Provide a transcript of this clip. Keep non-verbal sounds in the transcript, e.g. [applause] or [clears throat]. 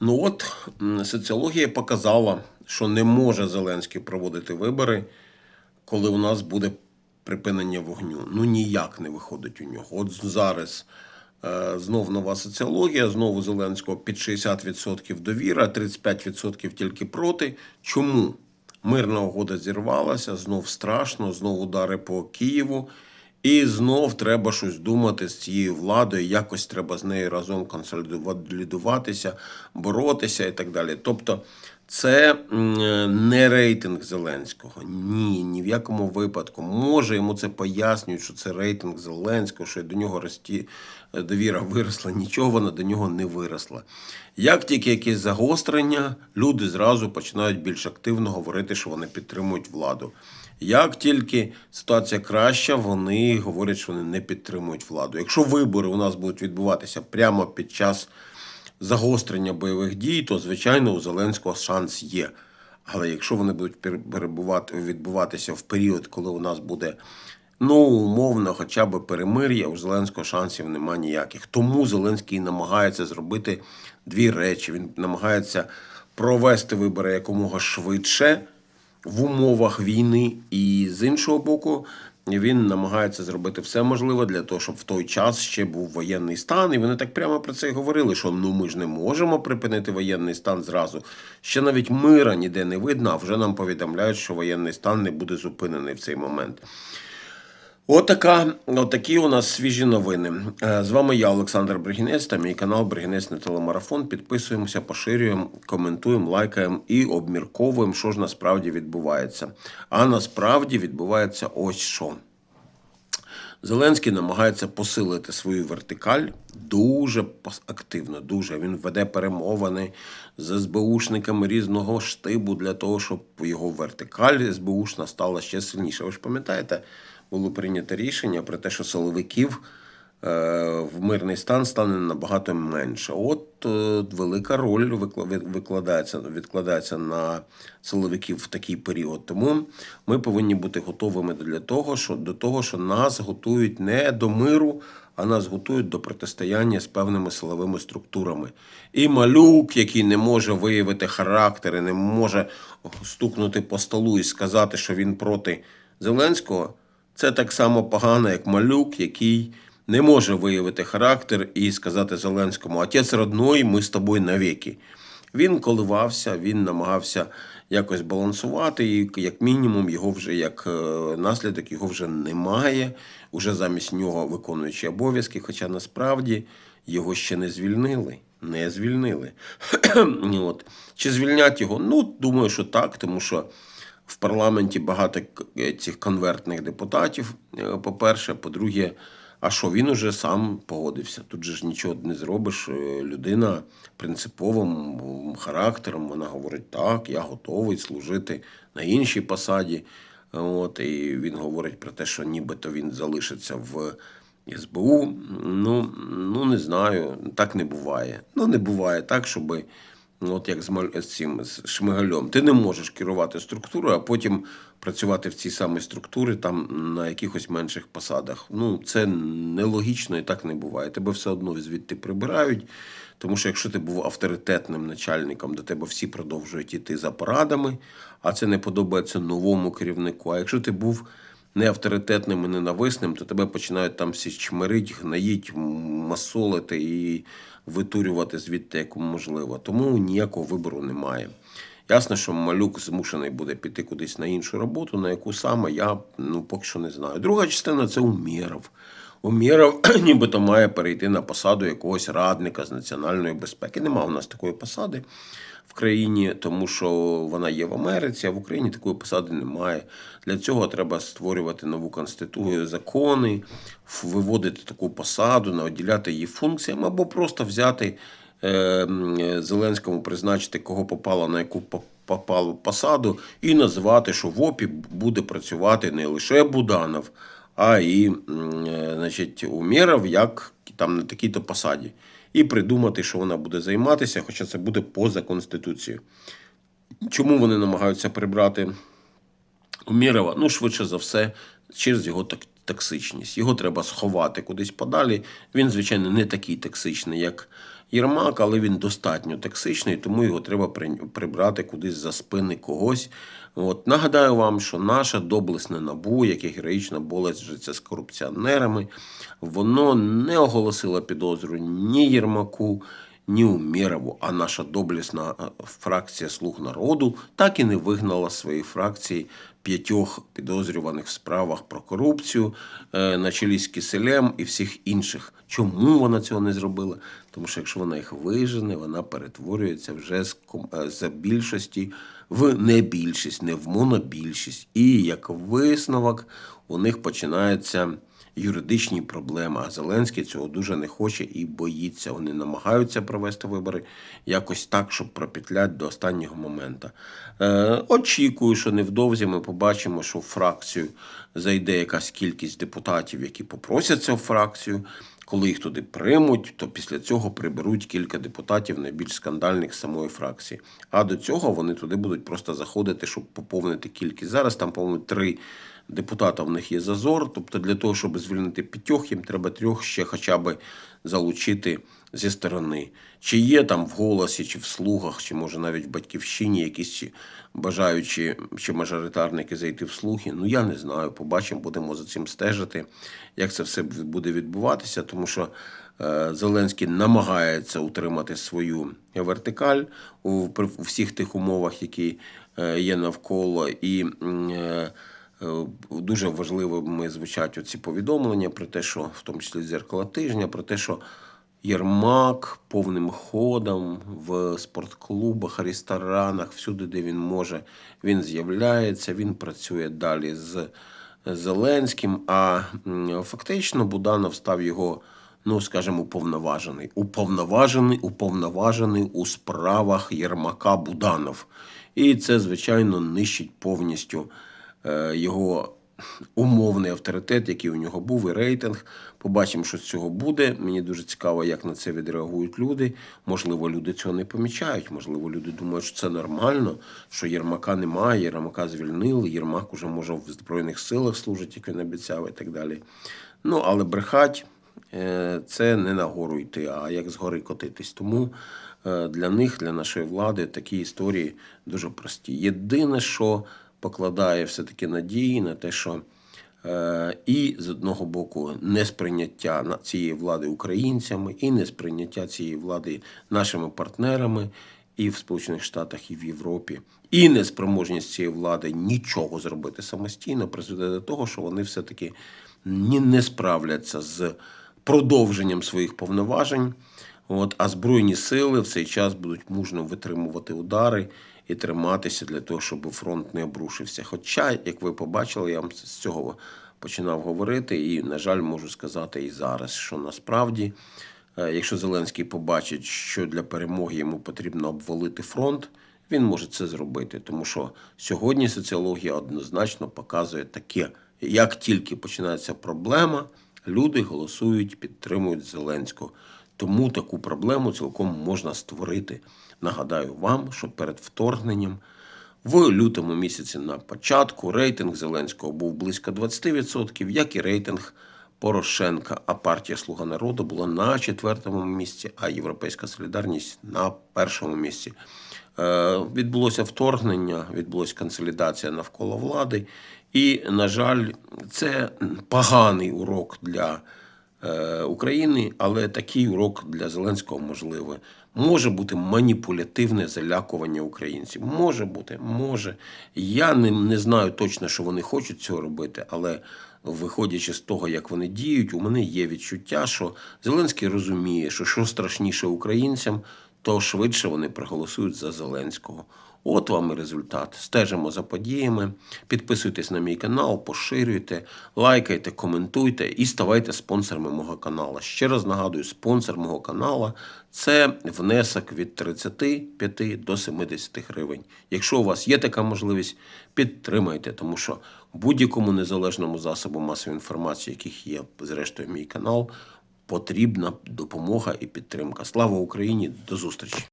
Ну от соціологія показала, що не може Зеленський проводити вибори, коли у нас буде припинення вогню. Ну ніяк не виходить у нього. От зараз е, знов нова соціологія, знову Зеленського під 60% довіра, 35% тільки проти. Чому? Мирна угода зірвалася, знов страшно, знов удари по Києву. І знов треба щось думати з цією владою, якось треба з нею разом консолідуватися, боротися і так далі. Тобто, це не рейтинг Зеленського. Ні, ні в якому випадку. Може йому це пояснюють, що це рейтинг Зеленського, що до нього рості довіра виросла. Нічого вона до нього не виросла. Як тільки якесь загострення, люди зразу починають більш активно говорити, що вони підтримують владу. Як тільки ситуація краща, вони говорять, що вони не підтримують владу. Якщо вибори у нас будуть відбуватися прямо під час загострення бойових дій, то звичайно у Зеленського шанс є. Але якщо вони будуть пер- перебувати відбуватися в період, коли у нас буде ну умовно, хоча б перемир'я, у Зеленського шансів немає ніяких. Тому Зеленський намагається зробити дві речі. Він намагається провести вибори якомога швидше в умовах війни, і з іншого боку, він намагається зробити все можливе для того, щоб в той час ще був воєнний стан. І вони так прямо про це й говорили: що ну ми ж не можемо припинити воєнний стан зразу. Ще навіть мира ніде не видно, а вже нам повідомляють, що воєнний стан не буде зупинений в цей момент. Отака, отакі у нас свіжі новини. Е, З вами я, Олександр Бригінець, та мій канал Бригінець на телемарафон. Підписуємося, поширюємо, коментуємо, лайкаємо і обмірковуємо, що ж насправді відбувається. А насправді відбувається ось що. Зеленський намагається посилити свою вертикаль дуже активно. Дуже він веде перемовини з СБУшниками різного штибу для того, щоб його вертикаль СБУшна стала ще сильніше. Ви ж пам'ятаєте, було прийнято рішення про те, що силовиків е, в мирний стан стане набагато менше. От е, велика роль викладається, відкладається на силовиків в такий період. Тому ми повинні бути готовими для того, що до того, що нас готують не до миру, а нас готують до протистояння з певними силовими структурами. І малюк, який не може виявити характер, і не може стукнути по столу і сказати, що він проти Зеленського. Це так само погано, як малюк, який не може виявити характер і сказати Зеленському: Отець родной, ми з тобою навіки. Він коливався, він намагався якось балансувати, і як мінімум його вже як е, наслідок його вже немає. Уже замість нього виконуючи обов'язки, хоча насправді його ще не звільнили. Не звільнили. [clears throat] От. Чи звільнять його? Ну, думаю, що так, тому що в парламенті багато цих конвертних депутатів, е, по-перше. По-друге, а що він уже сам погодився? Тут же ж нічого не зробиш. Е, Людина принциповим характером, вона говорить, так, я готовий служити на іншій посаді. От, і він говорить про те, що нібито він залишиться в СБУ. Ну, ну не знаю, так не буває. Ну, не буває так, щоби. Ну, От як з, з цим з Шмигальом. Ти не можеш керувати структурою, а потім працювати в цій самій структурі там на якихось менших посадах. Ну, це нелогічно і так не буває. Тебе все одно звідти прибирають. Тому що якщо ти був авторитетним начальником, до тебе всі продовжують іти за порадами, а це не подобається новому керівнику. А якщо ти був не авторитетним і ненависним, то тебе починають там всі чмирить, гнаїть, масолити і витурювати звідти як можливо. Тому ніякого вибору немає. Ясно, що малюк змушений буде піти кудись на іншу роботу, на яку саме я ну, поки що не знаю. Друга частина це Умєров. Умєров [clears throat] нібито має перейти на посаду якогось радника з національної безпеки. Нема у нас такої посади в країні, тому що вона є в Америці, а в Україні такої посади немає. Для цього треба створювати нову конституцію, закони, виводити таку посаду, наділяти її функціями, або просто взяти е, Зеленському призначити, кого попало на яку попало посаду, і назвати, що в ОПІ буде працювати не лише Буданов, а і е, значить, Умєров як там на такій-то посаді. І придумати, що вона буде займатися, хоча це буде поза Конституцією. Чому вони намагаються прибрати Умєрова? Ну, швидше за все, через його так, токсичність. Його треба сховати кудись подалі. Він, звичайно, не такий токсичний, як Єрмак, але він достатньо токсичний, тому його треба прибрати кудись за спини когось. От нагадаю вам, що наше доблесне набу, яке героїчно бореться з корупціонерами, воно не оголосило підозру ні Єрмаку, ні Умєрову, а наша доблесна е, фракція Слуг народу так і не вигнала з своєї фракції п'ятьох підозрюваних в справах про корупцію е, на чолі з Киселем і всіх інших. Чому вона цього не зробила? Тому що якщо вона їх вижене, вона перетворюється вже з, е, з більшості в небільшість, не в монобільшість. І як висновок у них починаються юридичні проблеми. А Зеленський цього дуже не хоче і боїться. Вони намагаються провести вибори якось так, щоб пропетлять до останнього моменту. Е, очікую, що невдовзі ми побачимо, що в фракцію зайде якась кількість депутатів, які попросяться в фракцію. Коли їх туди приймуть, то після цього приберуть кілька депутатів найбільш скандальних самої фракції. А до цього вони туди будуть просто заходити, щоб поповнити кількість. Зараз там, по-моєму, три депутата в них є зазор. Тобто для того, щоб звільнити п'ятьох, їм треба трьох ще хоча б залучити зі сторони. Чи є там в голосі, чи в слугах, чи може навіть в батьківщині якісь бажаючі чи мажоритарники зайти в слухи. Ну я не знаю. Побачимо, будемо за цим стежити, як це все буде відбуватися, тому що е, Зеленський намагається утримати свою вертикаль у, всіх тих умовах, які е, є навколо, і е, дуже важливими звучать оці повідомлення про те, що в тому числі дзеркало тижня, про те, що Єрмак повним ходом в спортклубах, ресторанах, всюди, де він може, він з'являється, він працює далі з Зеленським. А фактично Буданов став його, ну скажімо, уповноважений. Уповноважений, уповноважений у справах Єрмака Буданов. І це, звичайно, нищить повністю е, його умовний авторитет, який у нього був, і рейтинг. Побачимо, що з цього буде. Мені дуже цікаво, як на це відреагують люди. Можливо, люди цього не помічають. Можливо, люди думають, що це нормально, що Єрмака немає, Єрмака звільнили, Єрмак уже може в Збройних силах служить, як він обіцяв, і так далі. Ну, але брехать е, це не на гору йти, а як з гори котитись. Тому е, для них, для нашої влади, такі історії дуже прості. Єдине, що покладає все-таки надії на те, що е, і з одного боку несприйняття цієї влади українцями, і несприйняття цієї влади нашими партнерами і в Сполучених Штатах, і в Європі, і неспроможність цієї влади нічого зробити самостійно призведе до того, що вони все-таки не справляться з продовженням своїх повноважень. От, а Збройні сили в цей час будуть мужно витримувати удари і триматися для того, щоб фронт не обрушився. Хоча, як ви побачили, я вам з цього починав говорити, і, на жаль, можу сказати і зараз, що насправді, е, якщо Зеленський побачить, що для перемоги йому потрібно обвалити фронт, він може це зробити. Тому що сьогодні соціологія однозначно показує таке: як тільки починається проблема, люди голосують, підтримують Зеленського. Тому таку проблему цілком можна створити. Нагадаю вам, що перед вторгненням в лютому місяці на початку рейтинг Зеленського був близько 20%, як і рейтинг Порошенка. А партія Слуга народу була на четвертому місці, а Європейська Солідарність на першому місці. Е, Відбулося вторгнення, відбулася консолідація навколо влади. І, на жаль, це поганий урок для України, але такий урок для Зеленського можливий. Може бути маніпулятивне залякування українців. Може бути, може. Я не, не знаю точно, що вони хочуть цього робити, але виходячи з того, як вони діють, у мене є відчуття, що Зеленський розуміє, що що страшніше українцям, то швидше вони проголосують за Зеленського. От вам і результат. Стежимо за подіями. Підписуйтесь на мій канал, поширюйте, лайкайте, коментуйте і ставайте спонсорами мого каналу. Ще раз нагадую, спонсор мого каналу це внесок від 35 до 70 гривень. Якщо у вас є така можливість, підтримайте, тому що будь-якому незалежному засобу масової інформації, яких є зрештою мій канал, потрібна допомога і підтримка. Слава Україні! До зустрічі!